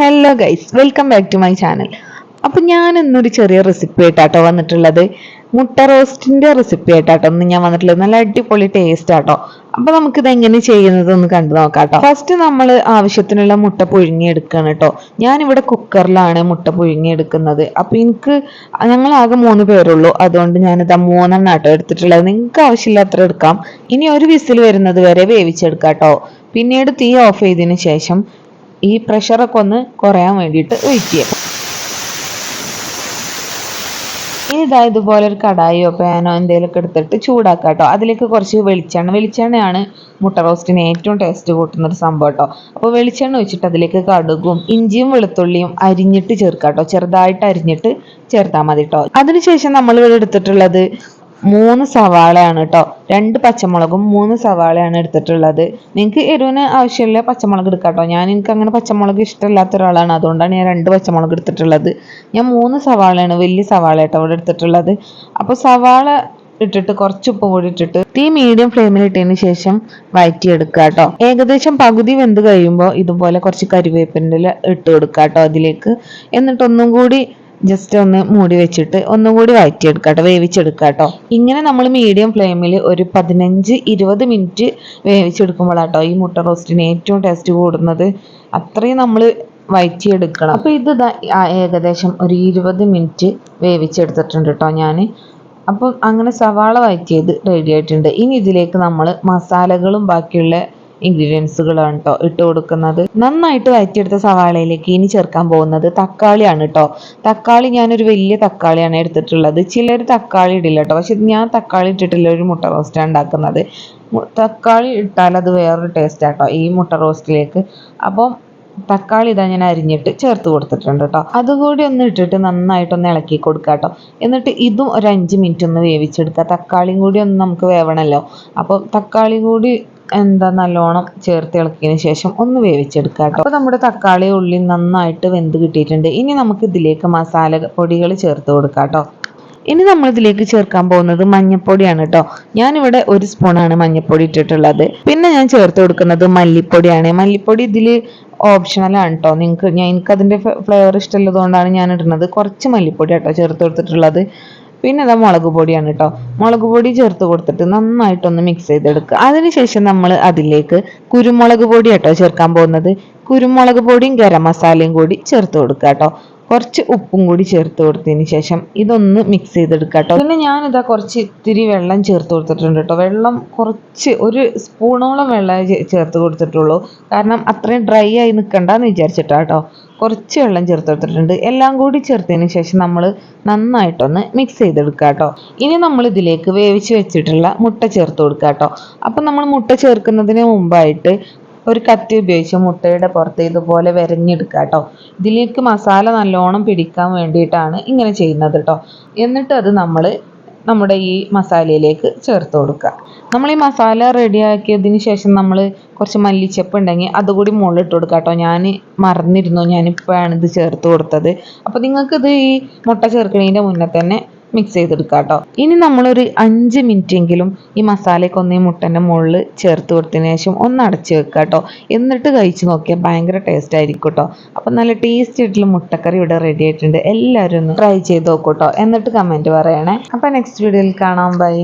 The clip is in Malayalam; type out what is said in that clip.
Hello guys welcome back to my channel അപ്പം ഞാൻ ഇന്നൊരു ചെറിയ റെസിപ്പി ആയിട്ടാട്ടോ വന്നിട്ടുള്ളത്. മുട്ട റോസ്റ്റിന്റെ റെസിപ്പി ആയിട്ടാട്ടോ ഇന്ന് ഞാൻ വന്നിട്ടുള്ളത്. നല്ല അടിപൊളി ടേസ്റ്റ് ആട്ടോ. അപ്പം നമുക്കിത് എങ്ങനെ ചെയ്യുന്നത് ഒന്ന് കണ്ടു നോക്കാം കേട്ടോ ഫസ്റ്റ് നമ്മൾ ആവശ്യത്തിനുള്ള മുട്ട പുഴുങ്ങിയെടുക്കുകയാണ് കേട്ടോ ഞാനിവിടെ കുക്കറിലാണ് മുട്ട പുഴുങ്ങിയെടുക്കുന്നത്. അപ്പം എനിക്ക് ഞങ്ങൾ ആകെ മൂന്ന് പേരുള്ളൂ. അതുകൊണ്ട് ഞാനിതാ മൂന്നെണ്ണം ആട്ടോ എടുത്തിട്ടുള്ളത്. നിങ്ങൾക്ക് ആവശ്യമില്ലാത്ര എടുക്കാം. ഇനി ഒരു വിസിൽ വരുന്നത് വരെ വേവിച്ചെടുക്കാം കേട്ടോ പിന്നീട് തീ ഓഫ് ചെയ്തതിന് ശേഷം ഈ പ്രഷറൊക്കെ ഒന്ന് കുറയാൻ വേണ്ടിയിട്ട് വെയിറ്റ് ചെയ്യാം. ഇനി ഇതാ ഇതുപോലെ ഒരു കടായിയോ പാനോ എന്തെങ്കിലുമൊക്കെ എടുത്തിട്ട് ചൂടാക്കുക കേട്ടോ. അതിലേക്ക് കുറച്ച് വെളിച്ചെണ്ണ. വെളിച്ചെണ്ണയാണ് മുട്ട റോസ്റ്റിന് ഏറ്റവും ടേസ്റ്റ് കൂട്ടുന്ന ഒരു സംഭവം കേട്ടോ. അപ്പോൾ വെളിച്ചെണ്ണ വെച്ചിട്ട് അതിലേക്ക് കടുകും ഇഞ്ചിയും വെളുത്തുള്ളിയും അരിഞ്ഞിട്ട് ചേർക്കുക കേട്ടോ. ചെറുതായിട്ട് അരിഞ്ഞിട്ട് ചേർത്താൽ മതി കേട്ടോ. അതിനുശേഷം നമ്മൾ ഇവിടെ എടുത്തിട്ടുള്ളത് മൂന്ന് സവാളയാണ് കേട്ടോ രണ്ട് പച്ചമുളകും മൂന്ന് സവാളയാണ് എടുത്തിട്ടുള്ളത്. നിങ്ങൾക്ക് എരിവിന് ആവശ്യമില്ല പച്ചമുളക് എടുക്കാം കേട്ടോ ഞാൻ എനിക്ക് അങ്ങനെ പച്ചമുളക് ഇഷ്ടമില്ലാത്ത ഒരാളാണ്. അതുകൊണ്ടാണ് ഞാൻ രണ്ട് പച്ചമുളക് എടുത്തിട്ടുള്ളത്. ഞാൻ മൂന്ന് സവാളയാണ് വലിയ സവാള കേട്ടോ ഇവിടെ എടുത്തിട്ടുള്ളത്. അപ്പോൾ സവാള ഇട്ടിട്ട് കുറച്ച് ഉപ്പ് കൂടി ഇട്ടിട്ട് തീ മീഡിയം ഫ്ലെയിമിൽ ഇട്ടതിന് ശേഷം വഴറ്റിയെടുക്കുക കേട്ടോ ഏകദേശം പകുതി വെന്ത് കഴിയുമ്പോൾ ഇതുപോലെ കുറച്ച് കരിവേപ്പിന്റെ ഇട്ട് കൊടുക്കുക കേട്ടോ അതിലേക്ക്. എന്നിട്ടൊന്നും കൂടി ജസ്റ്റ് ഒന്ന് മൂടി വെച്ചിട്ട് ഒന്നുകൂടി കൂടി വേവിച്ചെടുക്കുക കേട്ടോ ഇങ്ങനെ നമ്മൾ മീഡിയം ഫ്ലെയിമിൽ ഒരു പതിനഞ്ച് ഇരുപത് മിനിറ്റ് വേവിച്ചെടുക്കുമ്പോഴാട്ടോ ഈ മുട്ട റോസ്റ്റിന് ഏറ്റവും ടേസ്റ്റ് കൂടുന്നത്. അത്രയും നമ്മൾ വഴറ്റിയെടുക്കണം. അപ്പോൾ ഇത് ഏകദേശം ഒരു ഇരുപത് മിനിറ്റ് വേവിച്ചെടുത്തിട്ടുണ്ട് കേട്ടോ ഞാൻ അപ്പം അങ്ങനെ സവാള വഴറ്റിയത് റെഡി ആയിട്ടുണ്ട്. ഇനി ഇതിലേക്ക് നമ്മൾ മസാലകളും ബാക്കിയുള്ള ഇൻഗ്രീഡിയൻസുകളാണ് കേട്ടോ ഇട്ട് കൊടുക്കുന്നത്. നന്നായിട്ട് വഴറ്റിയെടുത്ത സവാളയിലേക്ക് ഇനി ചേർക്കാൻ പോകുന്നത് തക്കാളിയാണ് കേട്ടോ തക്കാളി ഞാനൊരു വലിയ തക്കാളിയാണ് എടുത്തിട്ടുള്ളത്. ചിലർ തക്കാളി ഇടില്ല കേട്ടോ പക്ഷെ ഞാൻ തക്കാളി ഇട്ടിട്ടില്ല. ഒരു മുട്ട റോസ്റ്റാണ് ഉണ്ടാക്കുന്നത്. തക്കാളി ഇട്ടാൽ അത് വേറൊരു ടേസ്റ്റ് ആട്ടോ ഈ മുട്ട റോസ്റ്റിലേക്ക്. അപ്പം തക്കാളി ഇതാ ഞാൻ അരിഞ്ഞിട്ട് ചേർത്ത് കൊടുത്തിട്ടുണ്ട് കേട്ടോ അതുകൂടി ഒന്ന് ഇട്ടിട്ട് നന്നായിട്ടൊന്ന് ഇളക്കി കൊടുക്കുക കേട്ടോ എന്നിട്ട് ഇതും ഒരു അഞ്ച് മിനിറ്റ് ഒന്ന് വേവിച്ചെടുക്കുക തക്കാളിയും കൂടി ഒന്ന് നമുക്ക് വേവണമല്ലോ അപ്പോൾ തക്കാളി കൂടി എന്താ നല്ലോണം ചേർത്ത് ഇളക്കിയതിന് ശേഷം ഒന്ന് വേവിച്ചെടുക്കുക കേട്ടോ. അപ്പോൾ നമ്മുടെ തക്കാളി ഉള്ളി നന്നായിട്ട് വെന്ത് കിട്ടിയിട്ടുണ്ട്. ഇനി നമുക്ക് ഇതിലേക്ക് മസാല പൊടികൾ ചേർത്ത് കൊടുക്കാം കേട്ടോ. ഇനി നമ്മൾ ഇതിലേക്ക് ചേർക്കാൻ പോകുന്നത് മഞ്ഞപ്പൊടിയാണ് കേട്ടോ. ഞാനിവിടെ ഒരു സ്പൂണാണ് മഞ്ഞപ്പൊടി ഇട്ടിട്ടുള്ളത്. പിന്നെ ഞാൻ ചേർത്ത് കൊടുക്കുന്നത് മല്ലിപ്പൊടിയാണ്. മല്ലിപ്പൊടി ഇതിൽ ഓപ്ഷണലാണ് കേട്ടോ. നിങ്ങൾക്ക് ഞാൻ എനിക്കതിന്റെ ഫ്ലേവർ ഇഷ്ടമുള്ളതുകൊണ്ടാണ് ഞാൻ ഇടുന്നത്. കുറച്ച് മല്ലിപ്പൊടി കേട്ടോ ചേർത്ത് കൊടുത്തിട്ടുള്ളത്. പിന്നെ അതാ മുളക് പൊടിയാണ് കേട്ടോ. മുളക് പൊടി ചേർത്ത് കൊടുത്തിട്ട് നന്നായിട്ടൊന്ന് മിക്സ് ചെയ്തെടുക്കുക. അതിനുശേഷം നമ്മൾ അതിലേക്ക് കുരുമുളക് പൊടി കേട്ടോ ചേർക്കാൻ പോകുന്നത്. കുരുമുളക് പൊടിയും ഗരം മസാലയും കൂടി ചേർത്ത് കൊടുക്കുക കേട്ടോ. കുറച്ച് ഉപ്പും കൂടി ചേർത്ത് കൊടുത്തതിന് ശേഷം ഇതൊന്ന് മിക്സ് ചെയ്തെടുക്കുക കേട്ടോ. പിന്നെ ഞാനിതാ കുറച്ച് ഇത്തിരി വെള്ളം ചേർത്ത് കൊടുത്തിട്ടുണ്ട് കേട്ടോ. വെള്ളം കുറച്ച് ഒരു സ്പൂണോളം വെള്ളം ചേർത്ത് കൊടുത്തിട്ടുള്ളൂ. കാരണം അത്രയും ഡ്രൈ ആയി നിൽക്കണ്ടെന്ന് വിചാരിച്ചിട്ടാ കേട്ടോ. കുറച്ച് വെള്ളം ചേർത്ത് കൊടുത്തിട്ടുണ്ട്. എല്ലാം കൂടി ചേർത്തതിന് ശേഷം നമ്മൾ നന്നായിട്ടൊന്ന് മിക്സ് ചെയ്തെടുക്കുക കേട്ടോ ഇനി നമ്മൾ ഇതിലേക്ക് വേവിച്ച് വെച്ചിട്ടുള്ള മുട്ട ചേർത്ത് കൊടുക്കുക കേട്ടോ അപ്പം നമ്മൾ മുട്ട ചേർക്കുന്നതിന് മുമ്പായിട്ട് ഒരു കത്തി ഉപയോഗിച്ച് മുട്ടയുടെ പുറത്ത് ഇതുപോലെ വരഞ്ഞെടുക്കുക കേട്ടോ ഇതിലേക്ക് മസാല നല്ലോണം പിടിക്കാൻ വേണ്ടിയിട്ടാണ് ഇങ്ങനെ ചെയ്യുന്നത് കേട്ടോ എന്നിട്ട് അത് നമ്മൾ നമ്മുടെ ഈ മസാലയിലേക്ക് ചേർത്ത് കൊടുക്കുക. നമ്മൾ ഈ മസാല റെഡിയാക്കിയതിന് ശേഷം നമ്മൾ കുറച്ച് മല്ലിച്ചപ്പ് ഉണ്ടെങ്കിൽ അതുകൂടി മുകളിലിട്ട് കൊടുക്കുക കേട്ടോ. ഞാൻ മറന്നിരുന്നു. ഞാനിപ്പോഴാണ് ഇത് ചേർത്ത് കൊടുത്തത്. അപ്പോൾ നിങ്ങൾക്കിത് ഈ മുട്ട ചേർക്കുന്നതിന്റെ മുന്നേ തന്നെ മിക്സ് ചെയ്തെടുക്കുക കേട്ടോ ഇനി നമ്മളൊരു അഞ്ച് മിനിറ്റ് എങ്കിലും ഈ മസാലയൊക്കെ ഒന്ന് ഈ മുട്ടന്റെ മുകളിൽ ചേർത്ത് കൊടുത്തതിന് ശേഷം ഒന്ന് അടച്ച് വെക്കുക കേട്ടോ എന്നിട്ട് കഴിച്ച് നോക്കിയാൽ ഭയങ്കര ടേസ്റ്റ് ആയിരിക്കും കേട്ടോ അപ്പം നല്ല ടേസ്റ്റ് ആയിട്ടുള്ള മുട്ടക്കറി ഇവിടെ റെഡി ആയിട്ടുണ്ട്. എല്ലാവരും ഒന്ന് ട്രൈ ചെയ്ത് നോക്കൂട്ടോ എന്നിട്ട് കമന്റ് പറയണേ. അപ്പം നെക്സ്റ്റ് വീഡിയോയിൽ കാണാം. ബൈ